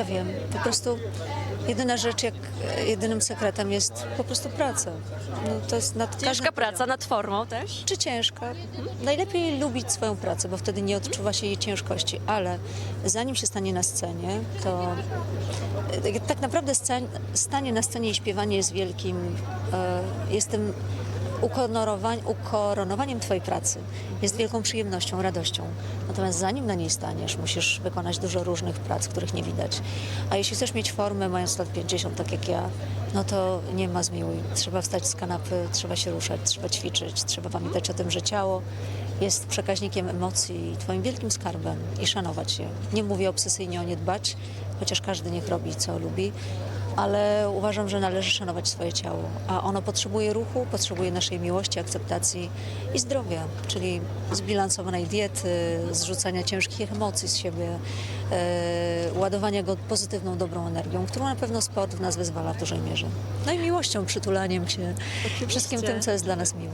ja wiem. Po prostu jedyna rzecz, jak jedynym sekretem jest po prostu praca. No, to jest nad Ciężka praca nad formą też. czy ciężka. Najlepiej lubić swoją pracę, bo wtedy nie odczuwa się jej ciężkości, ale zanim się stanie na scenie, to e, tak naprawdę stanie na scenie i śpiewanie jest wielkim, e, jest tym ukonorowań- ukoronowaniem Twojej pracy. Jest wielką przyjemnością, radością. Natomiast zanim na niej staniesz, musisz wykonać dużo różnych prac, których nie widać. A jeśli chcesz mieć formę, mając lat 50, tak jak ja, no to nie ma zmiłuj. Trzeba wstać z kanapy, trzeba się ruszać, trzeba ćwiczyć, trzeba pamiętać o tym, że ciało jest przekaźnikiem emocji, twoim wielkim skarbem i szanować je. Nie mówię obsesyjnie o nie dbać, chociaż każdy niech robi, co lubi, ale uważam, że należy szanować swoje ciało, a ono potrzebuje ruchu, potrzebuje naszej miłości, akceptacji i zdrowia, czyli zbilansowanej diety, zrzucania ciężkich emocji z siebie, e, ładowania go pozytywną, dobrą energią, którą na pewno sport w nas wyzwala w dużej mierze. No i miłością, przytulaniem się, wszystkim tym, co jest dla nas miłe.